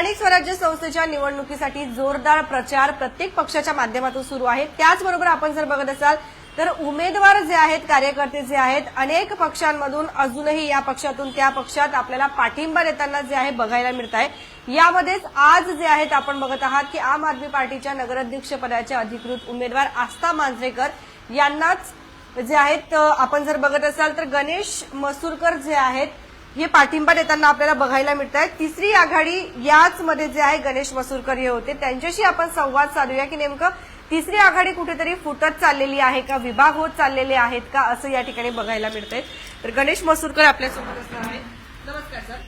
स्थानिक स्वराज्य संस्थेच्या निवडणुकीसाठी जोरदार प्रचार प्रत्येक पक्षाच्या माध्यमातून सुरू आहे. त्याचबरोबर आपण जर बघत असाल तर उमेदवार जे आहेत कार्यकर्ते जे आहेत अनेक पक्षांमधून अजूनही या पक्षातून त्या पक्षात आपल्याला पाठिंबा देताना जे आहे बघायला मिळत आहे. यामध्येच आज जे आहेत आपण बघत आहात की आम आदमी पार्टीच्या नगराध्यक्षपदाचे अधिकृत उमेदवार आस्था मांजरेकर यांनाच जे आहेत आपण जर बघत असाल तर गणेश मसूरकर जे आहेत हे पाठिंबा देताना आपल्याला बघायला मिळत आहे तिसरी आघाडी याच मध्ये जे आहे गणेश मसूरकर हे होते. त्यांच्याशी आपण संवाद साधूया की नेमकं तिसरी आघाडी कुठेतरी फुटत चाललेली आहे का विभाग होत चाललेले आहेत का असं या ठिकाणी बघायला मिळतंय. तर गणेश मसूरकर आपल्यासोबत असणार आहे नमस्कार सर.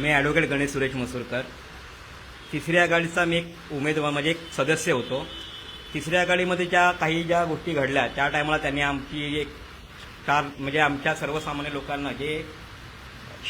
मी ॲडव्होकेट गणेश सुरेश मसूरकर. तिसऱ्या आघाडीचा मी एक उमेदवार म्हणजे एक सदस्य होतो. तिसऱ्या आघाडीमध्ये ज्या काही ज्या गोष्टी घडल्या त्या टायमाला त्यांनी आमची एक चार म्हणजे आमच्या सर्वसामान्य लोकांना जे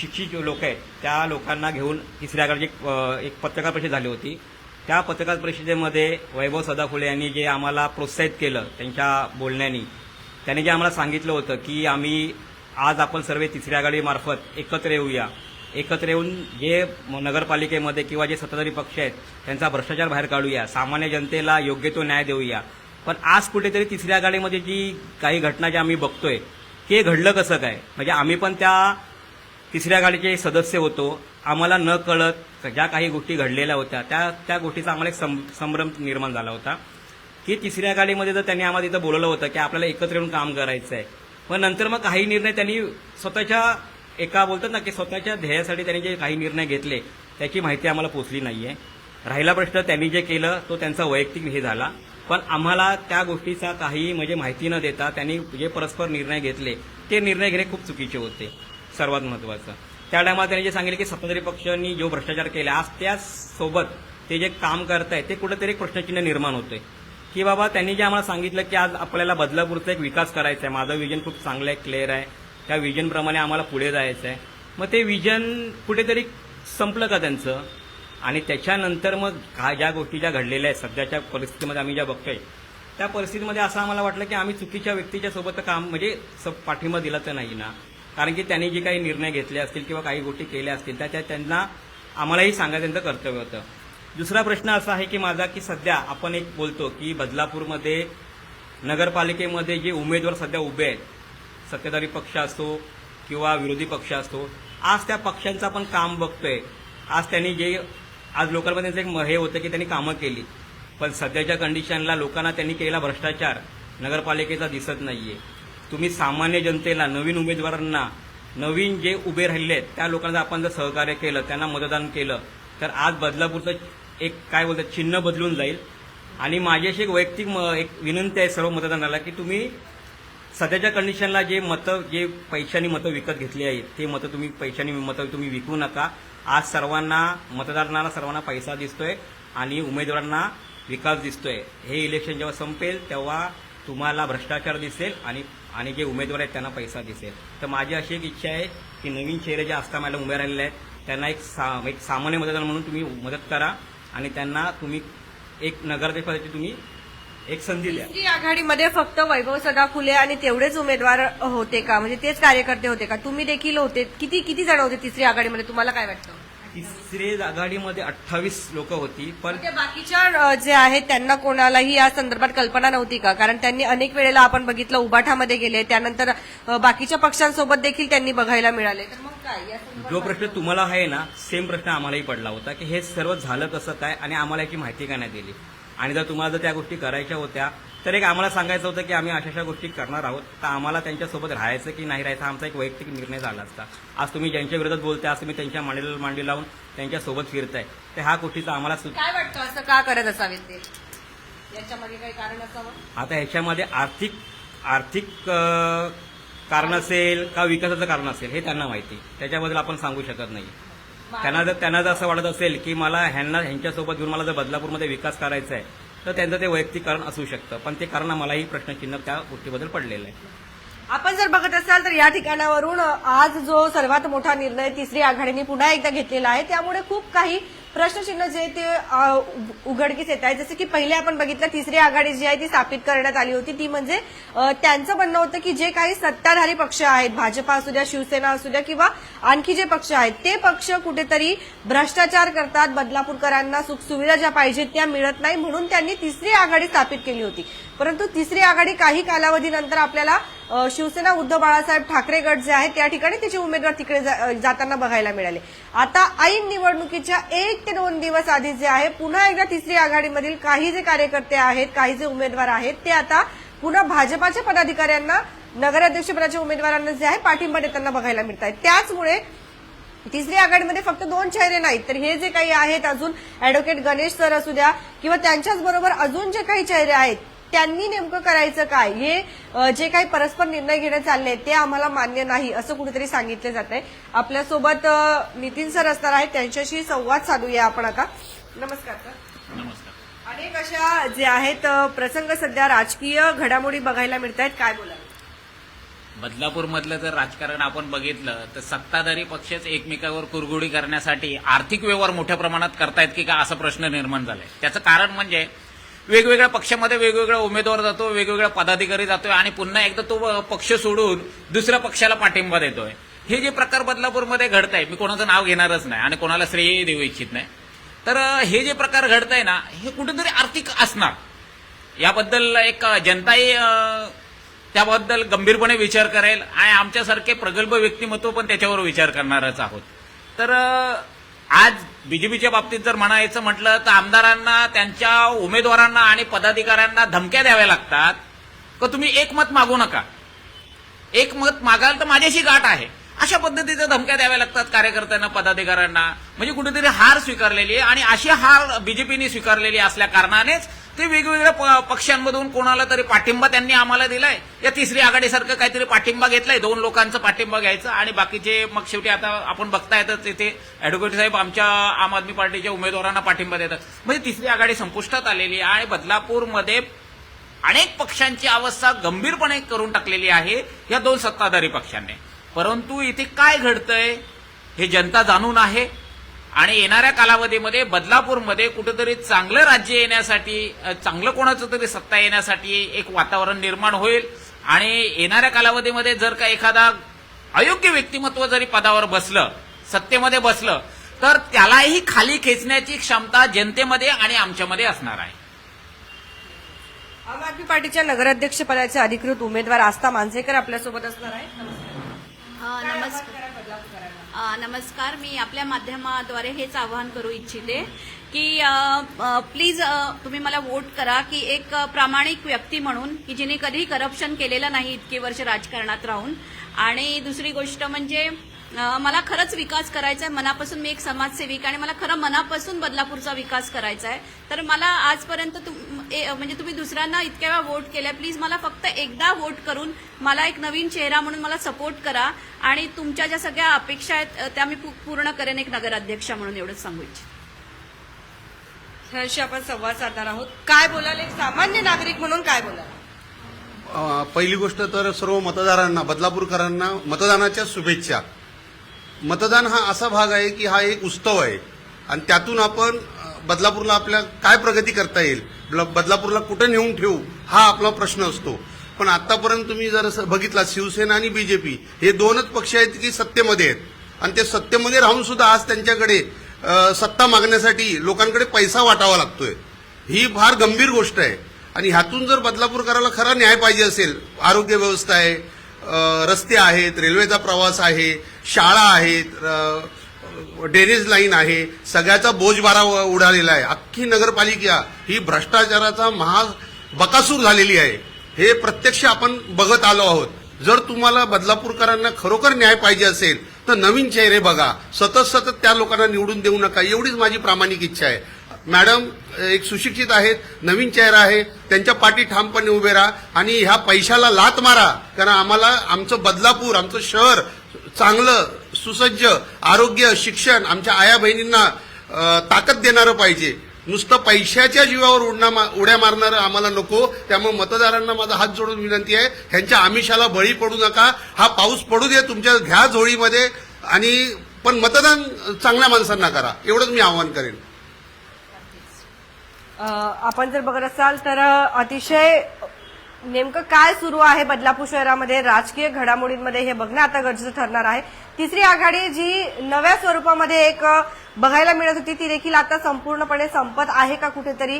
शिक्षित लोक आहेत त्या लोकांना घेऊन तिसऱ्या एक, पत्रकार परिषद झाली होती. त्या पत्रकार परिषदेमध्ये वैभव सदाफुले यांनी जे आम्हाला प्रोत्साहित केलं त्यांच्या बोलण्यानी त्याने जे आम्हाला सांगितलं होतं की आम्ही आज आपण सर्व तिसऱ्या आघाडीमार्फत एकत्र येऊया. एकत्र येऊन जे नगरपालिकेमध्ये किंवा जे सत्ताधारी पक्ष आहेत त्यांचा भ्रष्टाचार बाहेर काढूया. सामान्य जनतेला योग्य तो न्याय देऊया. पण आज कुठेतरी तिसऱ्या आघाडीमध्ये जी काही घटना ज्या आम्ही बघतोय हे घडलं कसं काय? म्हणजे आम्ही पण त्या तिसऱ्या गाडीचे सदस्य होतो. आम्हाला न कळत ज्या काही गोष्टी घडलेल्या होत्या त्या त्या गोष्टीचा आम्हाला एक सं- संभ्रम निर्माण झाला होता. की तिसऱ्या गाडीमध्ये जर त्यांनी आम्हाला तिथं बोलवलं होतं की आपल्याला एकत्र येऊन काम करायचं आहे पण नंतर मग काही निर्णय त्यांनी स्वतःच्या एका बोलतात ना की स्वतःच्या ध्येयासाठी त्यांनी जे काही निर्णय घेतले त्याची माहिती आम्हाला पोचली नाही आहे राहिला प्रश्न त्यांनी जे केलं तो त्यांचा वैयक्तिक हे झाला. पण आम्हाला त्या गोष्टीचा काही म्हणजे माहिती न देता त्यांनी जे परस्पर निर्णय घेतले ते निर्णय घेणे खूप चुकीचे होते सर्वात महत्वाचं. त्या टायमाला त्यांनी जे सांगितले की सत्ताधारी पक्षांनी जो भ्रष्टाचार केला आज त्यासोबत ते जे काम करताय ते कुठेतरी प्रश्नचिन्ह निर्माण होते की बाबा त्यांनी जे आम्हाला सांगितलं की आज आपल्याला बदलापूरचा एक विकास करायचा आहे माझं विजन खूप चांगलं आहे क्लिअर आहे. त्या विजनप्रमाणे आम्हाला पुढे जायचं आहे मग ते विजन कुठेतरी संपलं का त्यांचं? आणि त्याच्यानंतर मग हा ज्या गोष्टी ज्या घडलेल्या आहेत सध्याच्या परिस्थितीमध्ये आम्ही ज्या बघतोय त्या परिस्थितीमध्ये असं आम्हाला वाटलं की आम्ही चुकीच्या व्यक्तीच्या सोबत काम म्हणजे स- पाठिंबा दिला तर नाही ना. कारण की त्यांनी जे काही निर्णय घेतले असतील किंवा काही गोष्टी केल्या असतील त्या त्या त्यांना आम्हालाही सांगायचं त्यांचं कर्तव्य होतं. दुसरा प्रश्न असा आहे की माझा की सध्या आपण एक बोलतो की बदलापूरमध्ये नगरपालिकेमध्ये जे उमेदवार सध्या उभे आहेत सत्ताधारी पक्ष असतो किंवा विरोधी पक्ष असतो आज त्या पक्षांचं आपण काम बघतोय. आज त्यांनी जे आज लोकांमध्ये त्यांचं एक म- हे होतं की त्यांनी कामं केली. पण सध्याच्या कंडिशनला लोकांना त्यांनी केलेला भ्रष्टाचार नगरपालिकेचा दिसत नाहीये. तुम्ही सामान्य जनतेला नवीन उमेदवारांना नवीन जे उभे राहिले आहेत त्या लोकांना आपण जर सहकार्य केलं त्यांना मतदान केलं तर आज बदलापूरचं एक काय बोलतात चिन्ह बदलून जाईल. आणि माझी अशी एक वैयक्तिक म- एक विनंती आहे सर्व मतदानाला की तुम्ही सध्याच्या कंडिशनला जे मतं जे पैशांनी मतं विकत घेतली आहेत ते मतं तुम्ही पैशांनी मतं तुम्ही विकू नका. आज सर्वांना मतदारांना सर्वांना पैसा दिसतोय आणि उमेदवारांना विकास दिसतोय. हे इलेक्शन जेव्हा संपेल तेव्हा तुम्हाला भ्रष्टाचार दिसेल आणि आणि जे उमेदवार आहेत त्यांना पैसा दिसेल. तर माझी अशी एक इच्छा आहे की नवीन चेहरे जे आस्था मला उभे राहिलेले आहेत त्यांना एक सा एक सामान्य मतदार म्हणून तुम्ही मदत करा आणि त्यांना तुम्ही एक नगराध्यक्षपदाची तुम्ही एक संधी द्या. आघाडीमध्ये फक्त वैभव सदा फुले आणि तेवढेच उमेदवार होते का? म्हणजे तेच कार्यकर्ते होते का? तुम्ही देखील होते. किती किती जण होते तिसरी आघाडीमध्ये? तुम्हाला काय वाटतं? तिसरी आघाडीमध्ये अठ्ठावीस लोक होती पण त्या बाकीच्या जे आहेत त्यांना कोणालाही या संदर्भात कल्पना नव्हती का? कारण त्यांनी अनेक वेळेला आपण बघितलं उबाठामध्ये गेले त्यानंतर बाकीच्या पक्षांसोबत देखील त्यांनी बघायला मिळाले. तर मग काय? या संदर्भात जो प्रश्न तुम्हाला आहे ना सेम प्रश्न आम्हालाही पडला होता की हे सर्व झालं कसं काय? आणि आम्हाला याची माहिती का नाही दिली? आणि जर तुम्हाला जर त्या गोष्टी करायच्या होत्या तर एक आम्हाला सांगायचं होतं की आम्ही अशा अशा गोष्टी करणार आहोत. तर आम्हाला त्यांच्यासोबत राहायचं की नाही राहायचं आमचा एक वैयक्तिक निर्णय झाला असता. आज तुम्ही ज्यांच्या विरोधात बोलताय आज तुम्ही त्यांच्या मांडीला मांडी लावून त्यांच्यासोबत फिरताय. तर ह्या गोष्टीचा आम्हाला काय वाटतं? असं का करत असावेत ते? याच्यामागे काही कारण असावं? आता ह्याच्यामध्ये आर्थिक आर्थिक कारण असेल का विकासाचं कारण असेल हे त्यांना माहिती. त्याच्याबद्दल आपण सांगू शकत नाही. त्यांना जर त्यांना जर असं वाटत असेल की मला ह्यांना ह्यांच्यासोबत घेऊन मला जर बदलापूरमध्ये विकास करायचा आहे तर त्यांचं ते वैयक्तिक कारण असू शकतं. पण ते कारण मलाही प्रश्नचिन्ह त्या गोष्टीबद्दल पडलेलं आहे. आपण जर बघत असाल तर या ठिकाणावरून आज जो सर्वात मोठा निर्णय तिसरी आघाडीने पुन्हा एकदा घेतलेला आहे त्यामुळे खूप काही प्रश्नचिन्ह जे ते उ- उघडकीस येत आहे जसं की पहिले आपण बघितलं तिसरी आघाडी जी आहे ती स्थापित करण्यात आली होती. ती म्हणजे त्यांचं म्हणणं होतं की जे काही सत्ताधारी पक्ष आहेत भाजपा असू द्या शिवसेना असू द्या किंवा आणखी जे पक्ष आहेत ते पक्ष कुठेतरी भ्रष्टाचार करतात बदलापूरकरांना सुखसुविधा ज्या पाहिजेत त्या मिळत नाही म्हणून त्यांनी तिसरी आघाडी स्थापित केली होती. परंतु तिसरी आघाडी काही कालावधीनंतर आपल्याला शिवसेना उद्धव बाळासाहेब ठाकरे गट जे आहे त्या ठिकाणी त्याचे उमेदवार तिकडे जा- जाताना बघायला मिळाले. आता ऐन निवडणुकीच्या एक ते दोन दिवस आधी जे आहे पुन्हा एकदा तिसरी आघाडीमधील काही जे कार्यकर्ते आहेत काही जे उमेदवार आहेत ते आता पुन्हा भाजपाच्या पदाधिकाऱ्यांना नगराध्यक्षपदाच्या उमेदवारांना जे आहे पाठिंबा देताना बघायला मिळत आहे त्याचमुळे तिसरी आघाडीमध्ये फक्त दोन चेहरे नाहीत. तर हे जे काही आहेत अजून अॅडव्होकेट गणेश सर असू द्या किंवा त्यांच्याच बरोबर अजून जे काही चेहरे आहेत त्यांनी नेमकं करायचं काय? हे जे काही परस्पर निर्णय घेण्यात चालले ते आम्हाला मान्य नाही असं कुठेतरी सांगितलं जात आहे आपल्यासोबत नितीन सर असणार आहेत त्यांच्याशी संवाद साधूया आपण आता. नमस्कार सर. नमस्कार. अनेक अशा जे आहेत प्रसंग सध्या राजकीय घडामोडी बघायला मिळत आहेत. काय बोला बदलापूरमधलं जर राजकारण आपण बघितलं तर सत्ताधारी पक्षच एकमेकावर कुरगुडी करण्यासाठी आर्थिक व्यवहार मोठ्या प्रमाणात करतायत की का असा प्रश्न निर्माण झालाय. त्याचं कारण म्हणजे वेगवेगळ्या पक्षामध्ये वेगवेगळा उमेदवार जातो वेगवेगळा पदाधिकारी जातोय आणि पुन्हा एकदा तो पक्ष सोडून दुसऱ्या पक्षाला पाठिंबा देतोय. हे जे प्रकार बदलापूरमध्ये घडत आहे मी कोणाचं नाव घेणारच नाही आणि कोणाला श्रेय देऊ इच्छित नाही. तर हे जे प्रकार घडत आहे ना हे कुठेतरी आर्थिक असणार. याबद्दल एक जनताही त्याबद्दल गंभीरपणे विचार करेल आणि आमच्यासारखे प्रगल्भ व्यक्तिमत्व पण त्याच्यावर विचार करणारच आहोत. तर आज बीजेपीच्या बाबतीत जर म्हणायचं म्हटलं तर आमदारांना त्यांच्या उमेदवारांना आणि पदाधिकाऱ्यांना धमक्या द्याव्या लागतात. का तुम्ही एक मत मागू नका? एक मत मागाल तर माझ्याशी गाठ आहे. अशा पद्धतीच्या धमक्या द्याव्या लागतात कार्यकर्त्यांना पदाधिकाऱ्यांना. म्हणजे कुठेतरी हार स्वीकारलेली आहे आणि अशी हार बीजेपीने स्वीकारलेली असल्या कारणानेच ते वेगवेगळ्या प- पक्षांमधून कोणाला तरी पाठिंबा त्यांनी आम्हाला दिलाय. या तिसरी आघाडीसारखं काहीतरी पाठिंबा घेतलाय. दोन लोकांचा पाठिंबा घ्यायचा आणि बाकीचे मग शेवटी आता आपण बघतायतच तिथे अॅडव्होकेट साहेब आमच्या आम आदमी पार्टीच्या उमेदवारांना पाठिंबा देतात. म्हणजे तिसरी आघाडी संपुष्टात आलेली आहे आणि बदलापूरमध्ये अनेक पक्षांची अवस्था गंभीरपणे करून टाकलेली आहे या दोन सत्ताधारी पक्षांनी. परंतु इथे काय घडतंय हे जनता जाणून आहे. आणि येणाऱ्या कालावधीमध्ये बदलापूरमध्ये कुठेतरी चांगलं राज्य येण्यासाठी चांगलं कोणाचं तरी सत्ता येण्यासाठी एक वातावरण निर्माण होईल. आणि येणाऱ्या कालावधीमध्ये जर का एखादा अयोग्य व्यक्तिमत्व जरी पदावर बसलं सत्तेमध्ये बसलं तर त्यालाही खाली खेचण्याची क्षमता जनतेमध्ये आणि आमच्यामध्ये असणार आहे. आम आदमी पार्टीच्या नगराध्यक्षपदाचे अधिकृत उमेदवार आस्था मानसेकर आपल्यासोबत असणार आहे. नमस्कार. नमस्कार. नमस्कार. मी आपल्या माध्यमाद्वारे हेच आवाहन करू इच्छिते की प्लीज तुम्ही मला वोट करा की एक प्रामाणिक व्यक्ती म्हणून की जिने कधी करप्शन केलेलं नाही इतके वर्ष राजकारणात राहून. आणि दुसरी गोष्ट म्हणजे मला खरंच विकास करायचा आहे मनापासून मी एक समाजसेविक आणि मला खरं मनापासून बदलापूरचा विकास करायचा आहे तर मला आजपर्यंत म्हणजे तुम्ही दुसऱ्यांना इतक्या वेळा वोट केल्या. प्लीज मला फक्त एकदा वोट करून मला एक नवीन चेहरा म्हणून मला सपोर्ट करा. आणि तुमच्या ज्या सगळ्या अपेक्षा आहेत त्या मी पूर्ण करेन एक नगराध्यक्ष म्हणून एवढंच सांगू इच्छिते. ह्याशी आपण संवाद साधणार आहोत. काय बोलाल एक सामान्य नागरिक म्हणून काय बोलाल? पहिली गोष्ट तर सर्व मतदारांना बदलापूरकरांना मतदानाच्या शुभेच्छा. मतदान हा असा भाग आहे की हा एक उत्सव आहे. आणि त्यातून आपण बदलापूरला आपल्या काय प्रगती करता येईल ब्ल- बदलापूरला कुठं नेऊन ठेवू हा आपला प्रश्न असतो. पण आतापर्यंत तुम्ही जर असं बघितला शिवसेना आणि बीजेपी हे दोनच पक्ष आहेत की सत्तेमध्ये आहेत. आणि ते सत्तेमध्ये राहून सुद्धा आज त्यांच्याकडे सत्ता मागण्यासाठी लोकांकडे पैसा वाटावा लागतोय. ही फार गंभीर गोष्ट आहे. आणि ह्यातून जर बदलापूरकराला खरा न्याय पाहिजे असेल आरोग्य व्यवस्था आहे रस्ते आहेत रेल्वेचा प्रवास आहे शाळा आहेत अ, ड्रेनेज लाईन आहे सगळ्याचा बोजबारा उडालेला आहे. अख्खी नगरपालिका ही भ्रष्टाचाराचा महा बकासूर झालेली आहे. हे प्रत्यक्ष आपण बघत आलो आहोत. जर तुम्हाला बदलापूरकरांना खरोखर न्याय पाहिजे असेल तर नवीन चेहरे बघा. सतत सतत त्या लोकांना निवडून देऊ नका. एवढीच माझी प्रामाणिक इच्छा आहे. मॅडम एक सुशिक्षित आहेत नवीन चेहरा आहे त्यांच्या पाठी ठामपणे उभे राहा आणि ह्या पैशाला लात मारा. कारण आम्हाला आमचं बदलापूर आमचं शहर चांगलं सुसज्ज आरोग्य शिक्षण आमच्या आया बहिणींना ताकद देणारं पाहिजे. नुसतं पैशाच्या जीवावर उडणा मा- उड्या मारणारं आम्हाला नको. त्यामुळे मतदारांना माझा हात जोडून विनंती आहे. ह्यांच्या आमिषाला बळी पडू नका. हा पाऊस पडू दे तुमच्या घ्या झोळीमध्ये आणि पण मतदान चांगल्या माणसांना करा. एवढंच मी आवाहन करेन. आपण जर बघत असाल तर अतिशय नेमकं काय सुरू आहे बदलापूर शहरामध्ये? राजकीय घडामोडींमध्ये हे बघणं आता गरजेचं ठरणार आहे. तिसरी आघाडी जी नव्या स्वरूपामध्ये एक बघायला मिळत होती ती देखील आता संपूर्णपणे संपत आहे का कुठेतरी?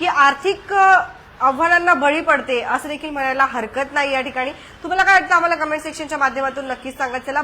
की आर्थिक आव्हानांना बळी पडते असं देखील म्हणायला हरकत नाही या ठिकाणी. तुम्हाला काय वाटतं? आम्हाला कमेंट सेक्शनच्या माध्यमातून नक्कीच सांगत चला